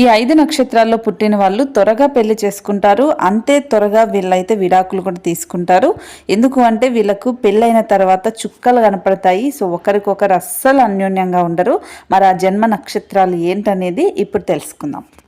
ఈ ఐదు నక్షత్రాల్లో పుట్టిన వాళ్ళు త్వరగా పెళ్ళి చేసుకుంటారు. అంతే త్వరగా వీళ్ళైతే విడాకులు కూడా తీసుకుంటారు. ఎందుకు అంటే వీళ్ళకు పెళ్ళైన తర్వాత చుక్కలు కనపడతాయి. సో ఒకరికొకరు అస్సలు అన్యోన్యంగా ఉండరు. మరి ఆ జన్మ నక్షత్రాలు ఏంటనేది ఇప్పుడు తెలుసుకుందాం.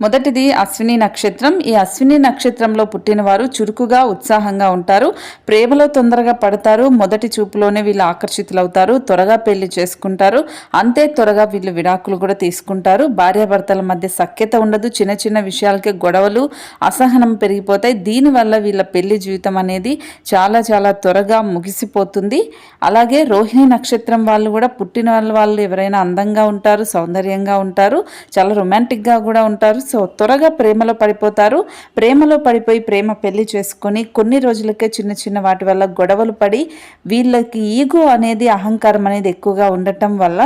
మొదటిది అశ్విని నక్షత్రం. ఈ అశ్విని నక్షత్రంలో పుట్టిన వారు చురుకుగా ఉత్సాహంగా ఉంటారు. ప్రేమలో తొందరగా పడతారు. మొదటి చూపులోనే వీళ్ళు ఆకర్షితులవుతారు. త్వరగా పెళ్ళి చేసుకుంటారు. అంతే త్వరగా వీళ్ళు విడాకులు కూడా తీసుకుంటారు. భార్యాభర్తల మధ్య సఖ్యత ఉండదు. చిన్న చిన్న విషయాలకే గొడవలు అసహనం పెరిగిపోతాయి. దీనివల్ల వీళ్ళ పెళ్ళి జీవితం అనేది చాలా చాలా త్వరగా ముగిసిపోతుంది. అలాగే రోహిణి నక్షత్రం వాళ్ళు కూడా పుట్టిన వాళ్ళ వాళ్ళు ఎవరైనా అందంగా ఉంటారు సౌందర్యంగా ఉంటారు చాలా రొమాంటిక్గా కూడా ఉంటారు. సో త్వరగా ప్రేమలో పడిపోతారు. ప్రేమలో పడిపోయి ప్రేమ పెళ్ళి చేసుకొని కొన్ని రోజులకే చిన్న చిన్న వాటి వల్ల గొడవలు పడి వీళ్ళకి ఈగో అనేది అహంకారం అనేది ఎక్కువగా ఉండటం వల్ల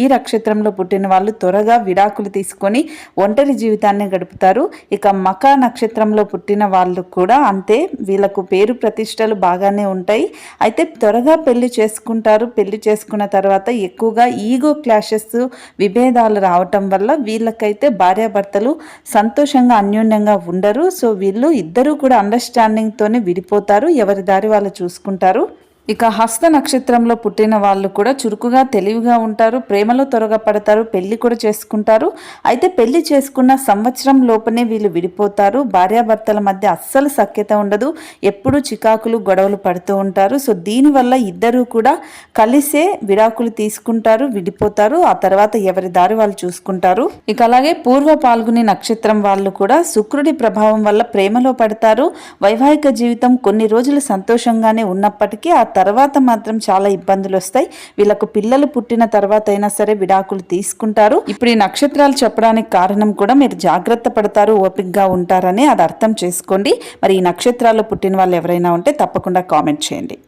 ఈ నక్షత్రంలో పుట్టిన వాళ్ళు త్వరగా విడాకులు తీసుకొని ఒంటరి జీవితాన్ని గడుపుతారు. ఇక మకా నక్షత్రంలో పుట్టిన వాళ్ళు కూడా అంతే. వీళ్ళకు పేరు ప్రతిష్టలు బాగానే ఉంటాయి. అయితే త్వరగా పెళ్ళి చేసుకుంటారు. పెళ్ళి చేసుకున్న తర్వాత ఎక్కువగా ఈగో క్లాషెస్ విభేదాలు రావటం వల్ల వీళ్ళకైతే భార్యాభర్తలు సంతోషంగా అన్యోన్యంగా ఉండరు. సో వీళ్ళు ఇద్దరూ కూడా అండర్స్టాండింగ్తోనే విడిపోతారు. ఎవరి దారి వాళ్ళు చూసుకుంటారు. ఇక హస్త నక్షత్రంలో పుట్టిన వాళ్ళు కూడా చురుకుగా తెలివిగా ఉంటారు ప్రేమలో త్వరగా పడతారు పెళ్ళి కూడా చేసుకుంటారు. అయితే పెళ్ళి చేసుకున్న సంవత్సరం లోపనే వీళ్ళు విడిపోతారు. భార్యాభర్తల మధ్య అస్సలు సఖ్యత ఉండదు. ఎప్పుడూ చికాకులు గొడవలు పడుతూ ఉంటారు. సో దీనివల్ల ఇద్దరూ కూడా కలిసే విడాకులు తీసుకుంటారు విడిపోతారు. ఆ తర్వాత ఎవరి దారి వాళ్ళు చూసుకుంటారు. ఇక అలాగే పూర్వ పాల్గొని నక్షత్రం వాళ్ళు కూడా శుక్రుడి ప్రభావం వల్ల ప్రేమలో పడతారు. వైవాహిక జీవితం కొన్ని రోజులు సంతోషంగానే ఉన్నప్పటికీ ఆ తర్వాత మాత్రం చాలా ఇబ్బందులు వస్తాయి. వీళ్ళకు పిల్లలు పుట్టిన తర్వాత అయినా సరే విడాకులు తీసుకుంటారు. ఇప్పుడు ఈ నక్షత్రాలు చెప్పడానికి కారణం కూడా మీరు జాగ్రత్త పడతారు ఓపికగా ఉంటారని అది అర్థం చేసుకోండి. మరి ఈ నక్షత్రాల్లో పుట్టిన వాళ్ళు ఎవరైనా ఉంటే తప్పకుండా కామెంట్ చేయండి.